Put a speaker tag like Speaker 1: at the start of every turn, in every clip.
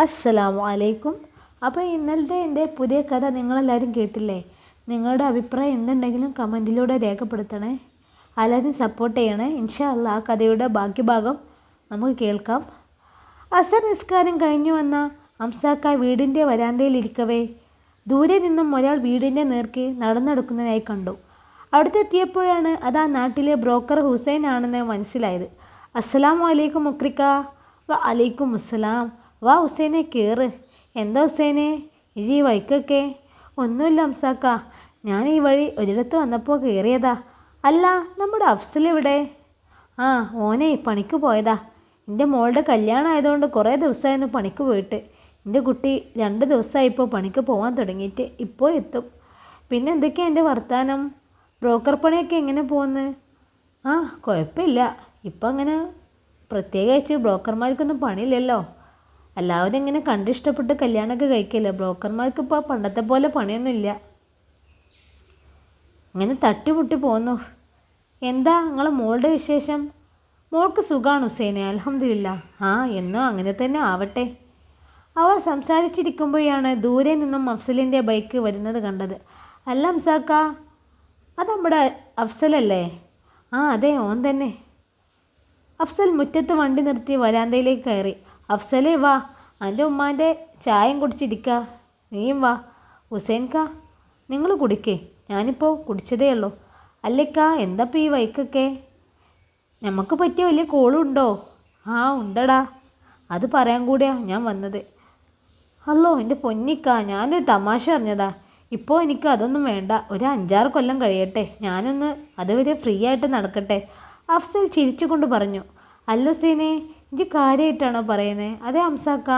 Speaker 1: അസ്സലാമു അലൈക്കും. അപ്പോൾ ഇന്നലത്തെ എന്റെ പുതിയ കഥ നിങ്ങളെല്ലാവരും കേട്ടില്ലേ? നിങ്ങളുടെ അഭിപ്രായം എന്തുണ്ടെങ്കിലും കമന്റിലൂടെ രേഖപ്പെടുത്തണേ. എല്ലാവരും സപ്പോർട്ട് ചെയ്യണേ. ഇൻഷാ അല്ല ആ കഥയുടെ ബാക്കി ഭാഗം നമുക്ക് കേൾക്കാം. അസർ നിസ്കാരം കഴിഞ്ഞു വന്ന അംസാക്ക വീടിന്റെ വരാന്തയിലിരിക്കവേ ദൂരെ നിന്നും ഒരാൾ വീടിന്റെ നേർക്ക് നടന്നെടുക്കുന്നതായി കണ്ടു. അടുത്തെത്തിയപ്പോഴാണ് അത് ആ നാട്ടിലെ ബ്രോക്കർ ഹുസൈൻ ആണെന്ന് മനസ്സിലായത്. അസ്സലാമു അലൈക്കും മുക്രിക്ക വ അലൈക്കും അസ്സലാം. വാ ഹുസൈനെ കയറ് എന്താ ഹുസൈനെ? ഇജി ഈ വൈക്കൊക്കെ ഒന്നുമില്ല അംസാക്ക. ഞാൻ ഈ വഴി ഒരിടത്ത് വന്നപ്പോൾ കയറിയതാ അല്ല നമ്മുടെ അഫ്സൽ എവിടെ? ആ ഓനെ പണിക്ക് പോയതാ. എന്റെ മോളുടെ കല്യാണം ആയതുകൊണ്ട് കുറേ ദിവസമായിരുന്നു പണിക്ക് പോയിട്ട്. എന്റെ കുട്ടി രണ്ട് ദിവസമായി ഇപ്പോൾ പണിക്ക് പോകാൻ തുടങ്ങിയിട്ട്. ഇപ്പോൾ എത്തും. പിന്നെ എന്തൊക്കെയാണ് എന്റെ വർത്താനം? ബ്രോക്കർ പണിയൊക്കെ എങ്ങനെ പോകുന്നു ആ കുഴപ്പമില്ല. ഇപ്പം അങ്ങനെ പ്രത്യേകിച്ച് ബ്രോക്കർമാർക്കൊന്നും പണിയില്ലല്ലോ. എല്ലാവരും ഇങ്ങനെ കണ്ടിഷ്ടപ്പെട്ട് കല്യാണമൊക്കെ കഴിക്കില്ല? ബ്രോക്കർമാർക്ക് ഇപ്പോൾ പണ്ടത്തെ പോലെ പണിയൊന്നുമില്ല. ഇങ്ങനെ തട്ടിമുട്ടി പോന്നു. എന്താ നിങ്ങളെ മോളുടെ വിശേഷം? മോൾക്ക് സുഖമാണ് ഹുസൈനെ അലഹമില്ല ആ എന്നോ അങ്ങനെ തന്നെ ആവട്ടെ. അവർ സംസാരിച്ചിരിക്കുമ്പോഴാണ് ദൂരെ നിന്നും അഫ്സലിന്റെ ബൈക്ക് വരുന്നത് കണ്ടത്. അല്ല അംസാക്ക അത് നമ്മുടെ അഫ്സലല്ലേ? ആ അതെ ഓൻ തന്നെ. അഫ്സൽ മുറ്റത്ത് വണ്ടി നിർത്തി വരാന്തയിലേക്ക് കയറി. അഫ്സലേ വാ. എന്റെ ഉമ്മാന്റെ ചായയും കുടിച്ചിരിക്ക. നീയും വാ. ഹുസൈൻക്ക നിങ്ങൾ കുടിക്കേ. ഞാനിപ്പോൾ കുടിച്ചതേ ഉള്ളൂ. അല്ലേക്കാ എന്താപ്പോൾ ഈ വൈക്കൊക്കെ? നമുക്ക് പറ്റിയ വലിയ കോളുണ്ടോ ആ ഉണ്ടടാ. അത് പറയാൻ കൂടിയാ ഞാൻ വന്നത്. അല്ലോ എന്റെ പൊന്നിക്ക ഞാനൊരു തമാശ അറിഞ്ഞതാ ഇപ്പോൾ എനിക്ക് അതൊന്നും വേണ്ട. ഒരു അഞ്ചാറ് കൊല്ലം കഴിയട്ടെ. ഞാനൊന്ന് അതുവരെ ഫ്രീ ആയിട്ട് നടക്കട്ടെ. അഫ്സൽ ചിരിച്ചുകൊണ്ട് പറഞ്ഞു. അല്ലോ ഹുസൈനെ ഇഞ്ചി കാര്യമായിട്ടാണോ പറയുന്നത് അതെ അംസാക്ക.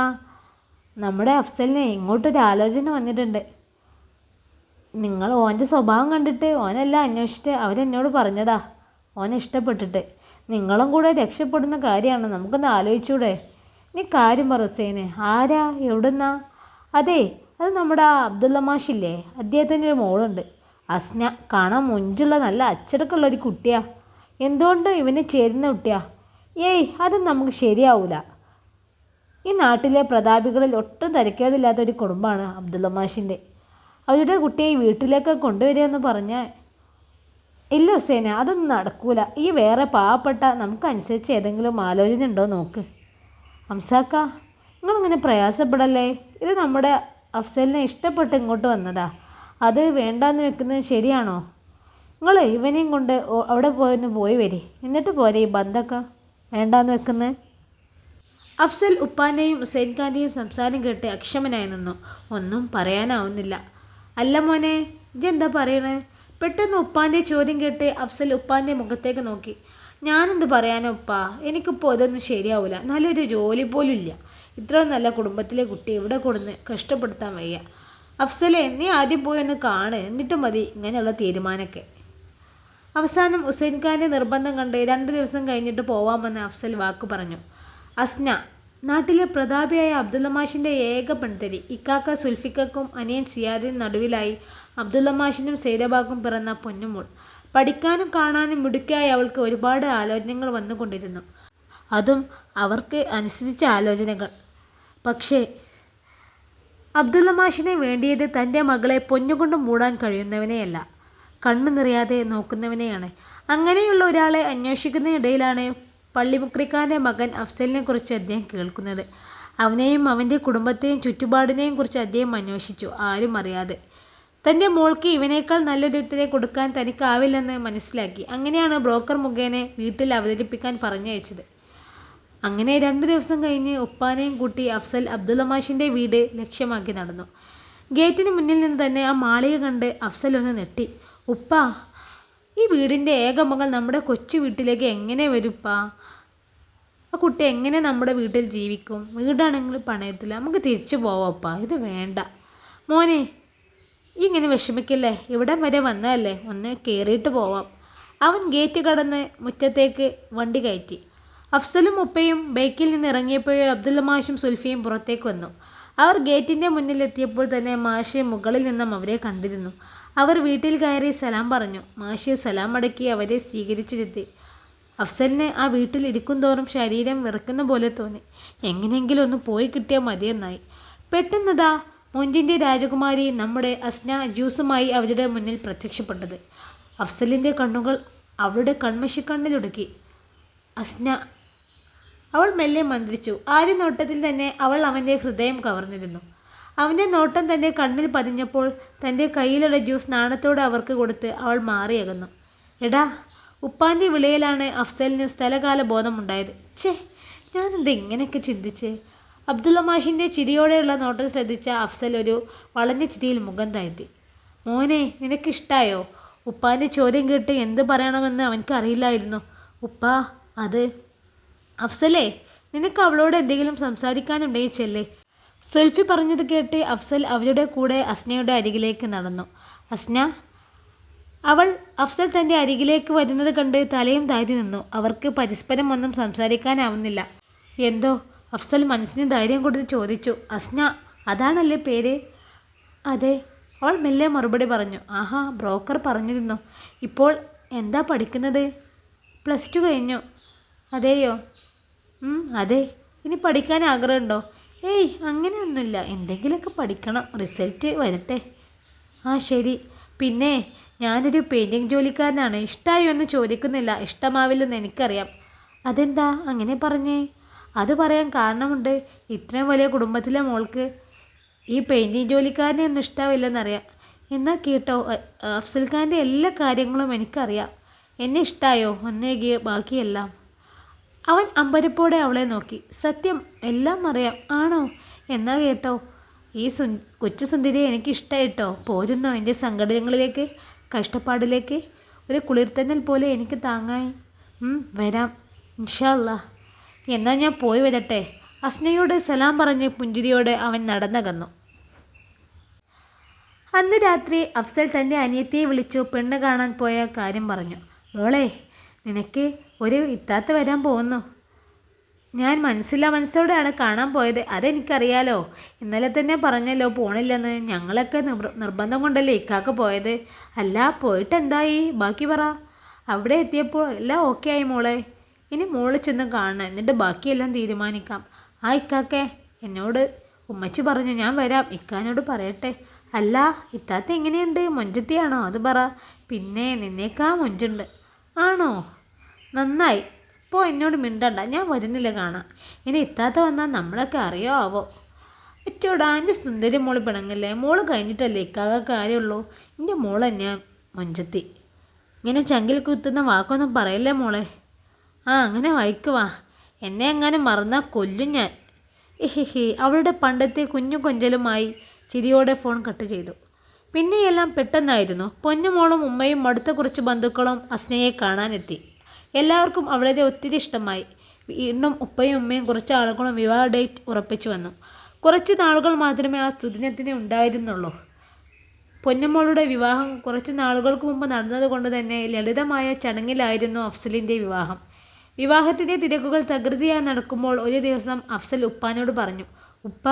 Speaker 1: നമ്മുടെ അഫ്സലിനെ ഇങ്ങോട്ടൊരു ആലോചന വന്നിട്ടുണ്ട്. നിങ്ങൾ ഓന്റെ സ്വഭാവം കണ്ടിട്ട് ഓനെല്ലാം അന്വേഷിച്ചിട്ട് അവരെന്നോട് പറഞ്ഞതാ. ഓനെ ഇഷ്ടപ്പെട്ടിട്ട്. നിങ്ങളും കൂടെ രക്ഷപ്പെടുന്ന കാര്യമാണ്. നമുക്കൊന്ന് ആലോചിച്ചൂടെ. നീ കാര്യം പറ ഹുസൈനെ. ആരാ? എവിടുന്നാ? അതെ അത് നമ്മുടെ അബ്ദുള്ള മാഷില്ലേ? അദ്ദേഹത്തിന്റെ ഒരു മോളുണ്ട്. അസ്ന കാണാൻ മുഞ്ചുള്ള നല്ല അച്ചടക്കമുള്ള ഒരു കുട്ടിയാ. എന്തുകൊണ്ടും ഇവന് ചേരുന്ന കുട്ടിയാ? ഏയ് അത് നമുക്ക് ശരിയാവൂല. ഈ നാട്ടിലെ പ്രതാപികളിൽ ഒട്ടും തരക്കേടില്ലാത്ത ഒരു കുടുംബമാണ് അബ്ദുള്ള മാഷിന്റെ. അവരുടെ കുട്ടിയെ വീട്ടിലേക്ക് കൊണ്ടുവരിക എന്ന് പറഞ്ഞാൽ ഇല്ല ഹുസൈന അതൊന്നും നടക്കൂല. ഈ വേറെ പാവപ്പെട്ട നമുക്കനുസരിച്ച് ഏതെങ്കിലും ആലോചന ഉണ്ടോ നോക്ക്. ഹംസാക്ക നിങ്ങളിങ്ങനെ പ്രയാസപ്പെടല്ലേ? ഇത് നമ്മുടെ അഫ്സലിനെ ഇഷ്ടപ്പെട്ട് ഇങ്ങോട്ട് വന്നതാ. അത് വേണ്ടാന്ന് വെക്കുന്നത് ശരിയാണോ? നിങ്ങൾ ഇവനെയും കൊണ്ട് അവിടെ പോയൊന്ന് പോയി വരി. എന്നിട്ട് പോരെ ഈ ബന്ധമൊക്കെ വേണ്ടാന്ന് വെക്കുന്നത് അഫ്സൽ ഉപ്പാനെയും ഹുസൈൻ ഖാന്റെയും സംസാരം കേട്ട് അക്ഷമനായി നിന്നു. ഒന്നും പറയാനാവുന്നില്ല. അല്ല മോനെ ഇജെന്താ പറയണേ? പെട്ടെന്ന് ഉപ്പാന്റെ ചോദ്യം കേട്ട് അഫ്സൽ ഉപ്പാന്റെ മുഖത്തേക്ക് നോക്കി. ഞാനെന്ത് പറയാനോ ഉപ്പാ? എനിക്കിപ്പോൾ ഇതൊന്നും ശരിയാവില്ല നല്ലൊരു ജോലി പോലും ഇല്ല. ഇത്രയും നല്ല കുടുംബത്തിലെ കുട്ടി ഇവിടെ കൊടുന്ന് കഷ്ടപ്പെടുത്താൻ വയ്യ. അഫ്സലെ നീ ആദ്യം പോയി ഒന്ന് കാണ്. എന്നിട്ട് മതി ഇങ്ങനെയുള്ള തീരുമാനമൊക്കെ. അവസാനം ഹുസൈൻ ഖാന്റെ നിർബന്ധം കണ്ട് രണ്ട് ദിവസം കഴിഞ്ഞിട്ട് പോവാമെന്ന് അഫ്സൽ വാക്ക് പറഞ്ഞു. അസ്ന നാട്ടിലെ പ്രതാപിയായ അബ്ദുള്ള മാഷിന്റെ ഏക പെൺതരി. ഇക്കാക്ക സുൽഫിക്കും അനിയൻ സിയാദിനും നടുവിലായി അബ്ദുള്ള മാഷിനും സൈരബാക്കും പിറന്ന പൊന്നുമോൾ. പഠിക്കാനും കാണാനും മിടുക്കായി അവൾക്ക് ഒരുപാട് ആലോചനകൾ വന്നുകൊണ്ടിരുന്നു. അതും അവർക്ക് അനുസരിച്ച ആലോചനകൾ. പക്ഷേ അബ്ദുള്ള മാഷിനെ വേണ്ടിയത് തന്റെ മകളെ പൊന്നുകൊണ്ട് മൂടാൻ കഴിയുന്നവനെയല്ല. കണ്ണു നിറയാതെ നോക്കുന്നവനെയാണ്. അങ്ങനെയുള്ള ഒരാളെ അന്വേഷിക്കുന്നതിനിടയിലാണ് പള്ളിമുക്രിക്കാന്റെ മകൻ അഫ്സലിനെ കുറിച്ച് അദ്ദേഹം കേൾക്കുന്നത്. അവനെയും അവന്റെ കുടുംബത്തെയും ചുറ്റുപാടിനെയും കുറിച്ച് അദ്ദേഹം അന്വേഷിച്ചു ആരും അറിയാതെ. തന്റെ മോൾക്ക് ഇവനേക്കാൾ നല്ലൊരുത്തിനെ കൊടുക്കാൻ തനിക്കാവില്ലെന്ന് മനസ്സിലാക്കി. അങ്ങനെയാണ് ബ്രോക്കർ മുഖേനെ വീട്ടിൽ അവതരിപ്പിക്കാൻ പറഞ്ഞയച്ചത്. അങ്ങനെ രണ്ട് ദിവസം കഴിഞ്ഞ് ഉപ്പാനെയും കൂട്ടി അഫ്സൽ അബ്ദുള്ള മാഷിന്റെ വീട് ലക്ഷ്യമാക്കി നടന്നു. ഗേറ്റിന് മുന്നിൽ നിന്ന് തന്നെ ആ മാളിക കണ്ട് അഫ്സൽ ഒന്ന് നെട്ടി ഉപ്പ ഈ വീടിന്റെ ഏക മകൾ നമ്മുടെ കൊച്ചു വീട്ടിലേക്ക് എങ്ങനെ വരുപ്പാ ആ കുട്ടി എങ്ങനെ നമ്മുടെ വീട്ടിൽ ജീവിക്കും? വീടാണെങ്കിൽ പണയത്തില്ല നമുക്ക് തിരിച്ചു പോവാപ്പാ ഇത് വേണ്ട. മോനെ ഇങ്ങനെ വിഷമിക്കില്ലേ? ഇവിടെ വരെ വന്നതല്ലേ? ഒന്ന് കയറിയിട്ട് പോവാം. അവൻ ഗേറ്റ് കടന്ന് മുറ്റത്തേക്ക് വണ്ടി കയറ്റി. അഫ്സലും ഉപ്പയും ബൈക്കിൽ നിന്ന് ഇറങ്ങിയപ്പോഴേ അബ്ദുള്ള മാഷും സുൽഫിയും പുറത്തേക്ക് വന്നു. അവർ ഗേറ്റിന്റെ മുന്നിലെത്തിയപ്പോൾ തന്നെ മാഷ് മുകളിൽ നിന്നും അവരെ കണ്ടിരുന്നു. അവർ വീട്ടിൽ കയറി സലാം പറഞ്ഞു. മാഷ് സലാം അടക്കി അവരെ സ്വീകരിച്ചിരുത്തി. അഫ്സലിനെ ആ വീട്ടിൽ ഇരിക്കും തോറും ശരീരം വിറക്കുന്ന പോലെ തോന്നി. എങ്ങനെയെങ്കിലും ഒന്ന് പോയി കിട്ടിയാൽ മതിയെന്നായി. പെട്ടെന്നതാ മൊഞ്ചിന്റെ രാജകുമാരി നമ്മുടെ അസ്ന ജ്യൂസുമായി അവരുടെ മുന്നിൽ പ്രത്യക്ഷപ്പെട്ടത്. അഫ്സലിന്റെ കണ്ണുകൾ അവളുടെ കൺമഷിക്കണ്ണിലൊടുക്കി. അസ്ന അവൾ മെല്ലെ മന്ത്രിച്ചു. ആദ്യ നോട്ടത്തിൽ തന്നെ അവൾ അവന്റെ ഹൃദയം കവർന്നിരുന്നു. അവന്റെ നോട്ടം തന്റെ കണ്ണിൽ പതിഞ്ഞപ്പോൾ തന്റെ കയ്യിലുള്ള ജ്യൂസ് നാണത്തോടെ അവർക്ക് കൊടുത്ത് അവൾ മാറിയകന്നു എടാ ഉപ്പാന്റെ വിളയിലാണ് അഫ്സലിന് സ്ഥലകാല ബോധമുണ്ടായത്. ഛേ ഞാനെന്ത് ഇങ്ങനെയൊക്കെ ചിന്തിച്ച്? അബ്ദുള്ള മാഷിന്റെ ചിരിയോടെയുള്ള നോട്ടം ശ്രദ്ധിച്ച അഫ്സൽ ഒരു വളഞ്ഞ ചിരിയിൽ മുഖം താഴ്ത്തി. മോനെ നിനക്കിഷ്ടായോ? ഉപ്പാന്റെ ചോദ്യം കേട്ട് എന്ത് പറയണമെന്ന് അവനക്ക് അറിയില്ലായിരുന്നു. ഉപ്പാ അത് അഫ്സലേ നിനക്ക് അവളോട് എന്തെങ്കിലും സംസാരിക്കാനുണ്ടെങ്കിൽ ചെല്ലേ? സുൽഫി പറഞ്ഞത് കേട്ട് അഫ്സൽ അവരുടെ കൂടെ അസ്നയുടെ അരികിലേക്ക് നടന്നു. അസ്ന അവൾ അഫ്സൽ തന്റെ അരികിലേക്ക് വരുന്നത് കണ്ട് തലയും താഴ്ത്തി നിന്നു. അവർക്ക് പരസ്പരം ഒന്നും സംസാരിക്കാനാവുന്നില്ല. എന്തോ? അഫ്സൽ മനസ്സിന് ധൈര്യം കൊടുത്ത് ചോദിച്ചു. അസ്ന അതാണല്ലേ പേര്? അതെ അവൾ മെല്ലെ മറുപടി പറഞ്ഞു. ആഹാ ബ്രോക്കർ പറഞ്ഞിരുന്നു. ഇപ്പോൾ എന്താ പഠിക്കുന്നത്? പ്ലസ് ടു കഴിഞ്ഞു. അതെയോ? അതെ. ഇനി പഠിക്കാൻ ആഗ്രഹമുണ്ടോ? ഏയ് അങ്ങനെയൊന്നുമില്ല. എന്തെങ്കിലുമൊക്കെ പഠിക്കണം. റിസൾട്ട് വരട്ടെ. ആ ശരി. പിന്നെ ഞാനൊരു പെയിന്റിങ് ജോലിക്കാരനാണ്. ഇഷ്ടമായോ എന്ന് ചോദിക്കുന്നില്ല. ഇഷ്ടമാവില്ലെന്ന് എനിക്കറിയാം. അതെന്താ? അങ്ങനെ പറഞ്ഞേ. അത് പറയാൻ കാരണമുണ്ട്. ഇത്രയും വലിയ കുടുംബത്തിലെ മോൾക്ക് ഈ പെയിന്റിങ് ജോലിക്കാരനെ ഒന്നും ഇഷ്ടമാവില്ലെന്നറിയാം എന്നാൽ കേട്ടോ. അഫ്സൽ ഖാന്റെ എല്ലാ കാര്യങ്ങളും എനിക്കറിയാം. എന്നെ ഇഷ്ടമായോ ഒന്നേകിയ ബാക്കിയെല്ലാം. അവൻ അമ്പരപ്പോടെ അവളെ നോക്കി. സത്യം എല്ലാം അറിയാം. ആണോ? എന്നാ കേട്ടോ. ഈ സു കൊച്ചു സുന്ദരിയെ എനിക്കിഷ്ടമായിട്ടോ പോരുന്നോ എന്റെ സങ്കടങ്ങളിലേക്ക്? കഷ്ടപ്പാടിലേക്ക്? ഒരു കുളിർത്തന്നൽ പോലെ എനിക്ക് താങ്ങായി വരാം. ഇൻഷാല്ല എന്നാൽ ഞാൻ പോയി വരട്ടെ. അസ്നയോട് സലാം പറഞ്ഞ് പുഞ്ചിരിയോടെ അവൻ നടന്നകന്നു. അന്ന് രാത്രി അഫ്സൽ തന്റെ അനിയത്തിയെ വിളിച്ചു പെണ്ണ് കാണാൻ പോയ കാര്യം പറഞ്ഞു. മോളെ നിനക്ക് ഒരു ഇത്താത്ത വരാൻ പോകുന്നു. ഞാൻ മനസ്സില്ല മനസ്സോടെയാണ് കാണാൻ പോയത്. അതെനിക്കറിയാലോ. ഇന്നലെ തന്നെ പറഞ്ഞല്ലോ പോണില്ലെന്ന്. ഞങ്ങളൊക്കെ നിർ- നിർബന്ധം കൊണ്ടല്ലേ ഇക്കാക്ക് പോയത്. അല്ല പോയിട്ട് എന്തായി ബാക്കി പറ. അവിടെ എത്തിയപ്പോൾ എല്ലാം ഓക്കെ ആയി മോളെ. ഇനി മോൾ ചെന്ന് കാണണം. എന്നിട്ട് ബാക്കിയെല്ലാം തീരുമാനിക്കാം. ആ ഇക്കാക്കെ. എന്നോട് ഉമ്മച്ചി പറഞ്ഞു ഞാൻ വരാം. ഇക്കാനോട് പറയട്ടെ. അല്ല ഇത്താത്ത എങ്ങനെയുണ്ട്? മൊഞ്ചത്തിയാണോ? അത് പറ. പിന്നെ നിന്നേക്കാ മൊഞ്ചുണ്ട്. ആണോ? നന്നായി. ഇപ്പോൾ എന്നോട് മിണ്ടണ്ട. ഞാൻ വരുന്നില്ല കാണാം ഇനി എത്താത്ത വന്നാൽ നമ്മളൊക്കെ അറിയോ ആവോ അച്ചോടാ എന്റെ സുന്ദരി മോൾ പിണങ്ങല്ലേ? മോൾ കഴിഞ്ഞിട്ടല്ലേ ഇക്കാക കാര്യമുള്ളൂ. എന്റെ മോളെ ഞാൻ മുഞ്ചത്തി. ഇങ്ങനെ ചങ്കിൽ കുത്തുന്ന വാക്കൊന്നും പറയല്ലേ മോളെ? ആ അങ്ങനെ വായിക്കുവാ എന്നെ എങ്ങനെ മറന്നാൽ കൊല്ലും ഞാൻ. ഇഹിഹി അവളുടെ പണ്ടത്തെ കുഞ്ഞു കൊഞ്ചലുമായി ചിരിയോടെ ഫോൺ കട്ട് ചെയ്തു. പിന്നെയെല്ലാം പെട്ടെന്നായിരുന്നു. പൊന്നുമോളും ഉമ്മയും അടുത്ത കുറച്ച് ബന്ധുക്കളും അസ്നയെ കാണാനെത്തി. എല്ലാവർക്കും അവളെ ഒത്തിരി ഇഷ്ടമായി. വീണ്ടും ഉപ്പയും ഉമ്മയും കുറച്ച് ആളുകളും വിവാഹ ഡേറ്റ് ഉറപ്പിച്ചു വന്നു. കുറച്ച് നാളുകൾ മാത്രമേ ആ സുദിനത്തിന് ഉണ്ടായിരുന്നുള്ളൂ. പൊന്നമ്മളുടെ വിവാഹം കുറച്ച് നാളുകൾക്ക് മുമ്പ് നടന്നതുകൊണ്ട് തന്നെ ലളിതമായ ചടങ്ങിലായിരുന്നു അഫ്സലിന്റെ വിവാഹം. വിവാഹത്തിന്റെ തിരക്കുകൾ തകൃതിയായി നടക്കുമ്പോൾ ഒരു ദിവസം അഫ്സൽ ഉപ്പാനോട് പറഞ്ഞു ഉപ്പ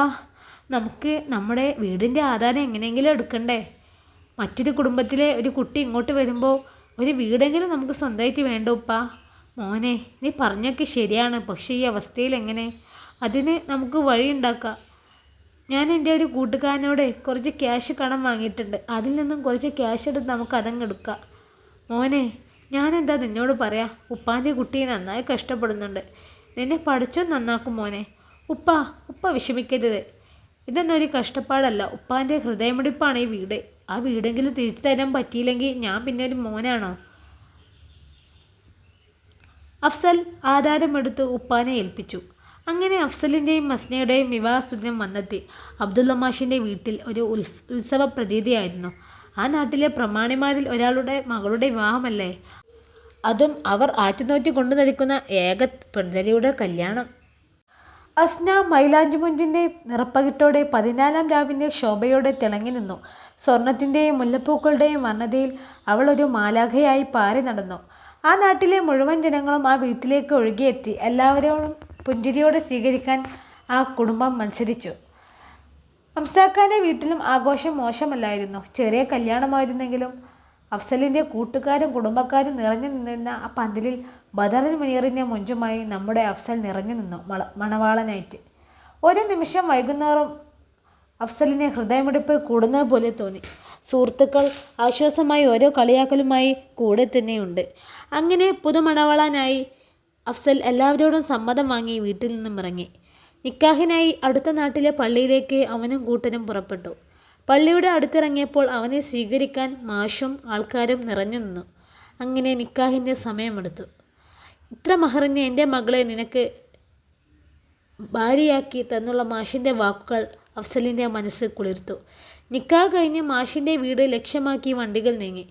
Speaker 1: നമുക്ക് നമ്മുടെ വീടിന്റെ ആധാരം എങ്ങനെയെങ്കിലും എടുക്കണ്ടേ? മറ്റൊരു കുടുംബത്തിലെ ഒരു കുട്ടി ഇങ്ങോട്ട് വരുമ്പോൾ ഒരു വീടെങ്കിലും നമുക്ക് സ്വന്തമായിട്ട് വേണ്ട ഉപ്പ? മോനെ നീ പറഞ്ഞൊക്കെ ശരിയാണ്. പക്ഷേ ഈ അവസ്ഥയിൽ എങ്ങനെ? അതിന് നമുക്ക് വഴി ഉണ്ടാക്കാം. ഞാൻ എന്റെ ഒരു കൂട്ടുകാരനോട് കുറച്ച് ക്യാഷ് കടം വാങ്ങിയിട്ടുണ്ട്. അതിൽ നിന്നും കുറച്ച് ക്യാഷ് എടുത്ത് നമുക്ക് അതങ്ങ് എടുക്കാം. മോനെ ഞാനെന്താ നിന്നോട് പറയാം? ഉപ്പാന്റെ കുട്ടി നന്നായി കഷ്ടപ്പെടുന്നുണ്ട്. നിന്നെ പഠിച്ചോ നന്നാക്കും മോനെ. ഉപ്പ ഉപ്പ വിഷമിക്കരുത്. ഇതൊന്നും ഒരു കഷ്ടപ്പാടല്ല. ഉപ്പാന്റെ ഹൃദയമിടിപ്പാണ് ഈ വീട്. ആ വീടെങ്കിലും തിരിച്ചു തരാൻ പറ്റിയില്ലെങ്കിൽ ഞാൻ പിന്നെ ഒരു മോനാണോ? അഫ്സൽ ആധാരമെടുത്ത് ഉപ്പാനെ ഏൽപ്പിച്ചു. അങ്ങനെ അഫ്സലിന്റെയും മസ്നയുടെയും വിവാഹസുദിനം വന്നെത്തി. അബ്ദുള്ള മാഷിന്റെ വീട്ടിൽ ഒരു ഉത്സ ഉത്സവ പ്രതീതിയായിരുന്നു. ആ നാട്ടിലെ പ്രമാണിമാരിൽ ഒരാളുടെ മകളുടെ വിവാഹമല്ലേ? അതും അവർ ആറ്റുനോറ്റി കൊണ്ടു നിൽക്കുന്ന ഏക പെൺജലിയുടെ കല്യാണം. അസ്ന മൈലാഞ്ചുമുഞ്ചിന്റെ നിറപ്പകിട്ടോടെ പതിനാലാം രാവിന്റെ ശോഭയോടെ തിളങ്ങി നിന്നു. സ്വർണത്തിന്റെയും മുല്ലപ്പൂക്കളുടെയും വർണതയിൽ അവൾ ഒരു മാലാഖയായി പാറി നടന്നു. ആ നാട്ടിലെ മുഴുവൻ ജനങ്ങളും ആ വീട്ടിലേക്ക് ഒഴുകിയെത്തി. എല്ലാവരോടും പുഞ്ചിരിയോടെ സ്വീകരിക്കാൻ ആ കുടുംബം മത്സരിച്ചു. അംസാഖാന്റെ വീട്ടിലും ആഘോഷം മോശമല്ലായിരുന്നു. ചെറിയ കല്യാണമായിരുന്നെങ്കിലും അഫ്സലിന്റെ കൂട്ടുകാരും കുടുംബക്കാരും നിറഞ്ഞു നിന്നിരുന്ന ആ പന്തലിൽ ബദറിൽ മുനീറിന്റെ മുഞ്ചുമായി നമ്മുടെ അഫ്സൽ നിറഞ്ഞു നിന്നു. മണവാളനായിട്ട്. ഒരു നിമിഷം വൈകുന്നേരം അഫ്സലിനെ ഹൃദയമിടിപ്പ് കൂടുന്നത് പോലെ തോന്നി. സുഹൃത്തുക്കൾ ആശ്വാസമായി ഓരോ കളിയാക്കലുമായി കൂടെ തന്നെയുണ്ട്. അങ്ങനെ പുതുമണവളാനായി അഫ്സൽ എല്ലാവരോടും സമ്മതം വാങ്ങി വീട്ടിൽ നിന്നും ഇറങ്ങി. നിക്കാഹിനായി അടുത്ത നാട്ടിലെ പള്ളിയിലേക്ക് അവനും കൂട്ടനും പുറപ്പെട്ടു. പള്ളിയുടെ അടുത്തിറങ്ങിയപ്പോൾ അവനെ സ്വീകരിക്കാൻ മാഷും ആൾക്കാരും നിറഞ്ഞു നിന്നു. അങ്ങനെ നിക്കാഹിന്റെ സമയമെടുത്തു. ഇത്ര മഹറിന് എന്റെ മകളെ നിനക്ക് ഭാര്യയാക്കി തന്നുള്ള മാഷിന്റെ വാക്കുകൾ അഫ്സലിന്റെ മനസ്സ് കുളിർത്തു. നിക്കാ കഴിഞ്ഞ് മാഷിന്റെ വീട് ലക്ഷ്യമാക്കി വണ്ടികൾ നീങ്ങി.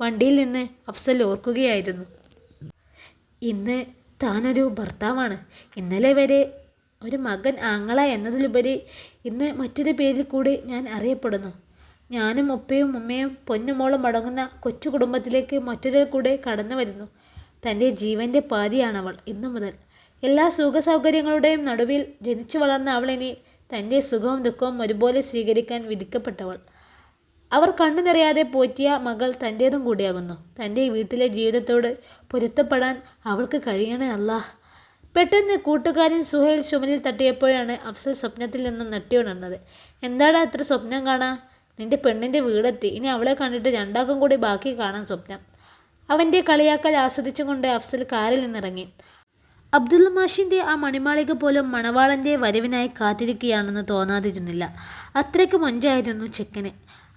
Speaker 1: വണ്ടിയിൽ നിന്ന് അഫ്സൽ ഓർക്കുകയായിരുന്നു. ഇന്ന് താനൊരു ഭർത്താവാണ്. ഇന്നലെ വരെ ഒരു മകൻ ആങ്ങള എന്നതിലുപരി ഇന്ന് മറ്റൊരു പേരിൽ കൂടി ഞാൻ അറിയപ്പെടുന്നു. ഞാനും ഉപ്പയും ഉമ്മയും പൊന്നുമോളും അടങ്ങുന്ന കൊച്ചു കുടുംബത്തിലേക്ക് മറ്റൊരു കൂടെ കടന്നു വരുന്നു. തന്റെ ജീവന്റെ പാതിയാണവൾ ഇന്നു മുതൽ. എല്ലാ സുഖസൗകര്യങ്ങളുടെയും നടുവിൽ ജനിച്ചു വളർന്ന അവളിനി തന്റെ സുഖവും ദുഃഖവും ഒരുപോലെ സ്വീകരിക്കാൻ വിധിക്കപ്പെട്ടവൾ. അവർ കണ്ണു നിറയാതെ പോറ്റിയ മകൾ തന്റേതും കൂടിയാകുന്നു. തന്റെ വീട്ടിലെ ജീവിതത്തോട് പൊരുത്തപ്പെടാൻ അവൾക്ക് കഴിയണേ അല്ല. പെട്ടെന്ന് കൂട്ടുകാരൻ സുഹേൽ ചുമലിൽ തട്ടിയപ്പോഴാണ് അഫ്സൽ സ്വപ്നത്തിൽ നിന്നും നട്ടിയുണർന്നത് എന്താടാ അത്ര സ്വപ്നം കാണാ? നിന്റെ പെണ്ണിന്റെ വീടെത്തി. ഇനി അവളെ കണ്ടിട്ട് രണ്ടാക്കും കൂടി ബാക്കി കാണാൻ സ്വപ്നം. അവന്റെ കളിയാക്കൽ ആസ്വദിച്ചുകൊണ്ട് അഫ്സൽ കാറിൽ നിന്നിറങ്ങി. അബ്ദുൽ മാഷിന്റെ ആ മണിമാളിക പോലും മണവാളന്റെ വരവിനായി കാത്തിരിക്കുകയാണെന്ന് തോന്നാതിരുന്നില്ല. അത്രയ്ക്ക് മൊഞ്ചായിരുന്നു ചെക്കന്.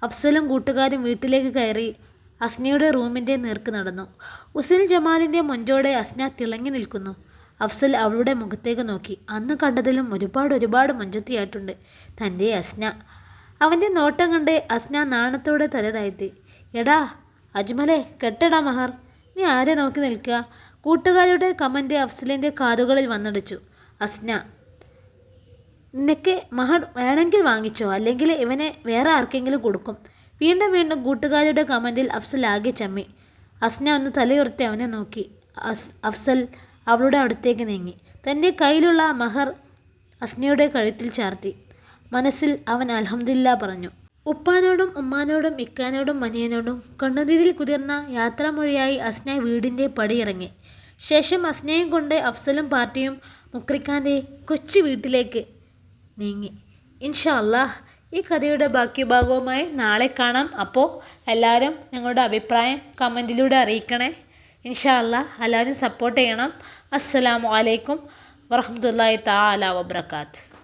Speaker 1: അഫ്സലും കൂട്ടുകാരും വീട്ടിലേക്ക് കയറി അസ്നയുടെ റൂമിന്റെ നേർക്ക് നടന്നു. ഉസിൽ ജമാലിന്റെ മൊഞ്ചോടെ അസ്ന തിളങ്ങി നിൽക്കുന്നു. അഫ്സൽ അവളുടെ മുഖത്തേക്ക് നോക്കി. അന്ന് കണ്ടതിലും ഒരുപാട് ഒരുപാട് മൊഞ്ചത്തിയായിട്ടുണ്ട് തന്റെ അസ്ന. അവന്റെ നോട്ടം കണ്ട് അസ്ന നാണത്തോടെ തല താഴ്ത്തി. എടാ അജ്മലെ കെട്ടടാ മഹർ. നീ ആരെ നോക്കി നിൽക്കുക? കൂട്ടുകാരുടെ കമന്റ് അഫ്സലിന്റെ കാതുകളിൽ വന്നടിച്ചു. അസ്ന നിനക്ക് മഹർ വേണമെങ്കിൽ വാങ്ങിച്ചോ അല്ലെങ്കിൽ ഇവനെ വേറെ ആർക്കെങ്കിലും കൊടുക്കും. വീണ്ടും വീണ്ടും കൂട്ടുകാരുടെ കമന്റിൽ അഫ്സൽ ആകെ ചമ്മി. അസ്ന ഒന്ന് തലയുർത്തി അവനെ നോക്കി. അസ് അഫ്സൽ അവളുടെ അടുത്തേക്ക് നീങ്ങി. തന്റെ കയ്യിലുള്ള മഹർ അസ്നയുടെ കഴുത്തിൽ ചാർത്തി. മനസ്സിൽ അവൻ അലഹമില്ല പറഞ്ഞു. ഉപ്പാനോടും ഉമ്മാനോടും ഇക്കാനോടും മനിയനോടും കണ്ണുനീരിൽ കുതിർന്ന യാത്രാമൊഴിയായി അസ്ന വീടിന്റെ പടിയിറങ്ങി. ശേഷം അസ്നയും കൊണ്ട് അഫ്സലും പാർട്ടിയും മുക്രിഖാന്റെ കൊച്ചു വീട്ടിലേക്ക് നീങ്ങി. ഇൻഷാ ഈ കഥയുടെ ബാക്കി ഭാഗവുമായി നാളെ കാണാം. അപ്പോൾ എല്ലാവരും ഞങ്ങളുടെ അഭിപ്രായം കമന്റിലൂടെ അറിയിക്കണേ. ഇൻഷാ എല്ലാവരും സപ്പോർട്ട് ചെയ്യണം. അസ്സലാമു അലൈക്കും വറഹമത്തല്ലാഹി താല വബർക്കാത്ത്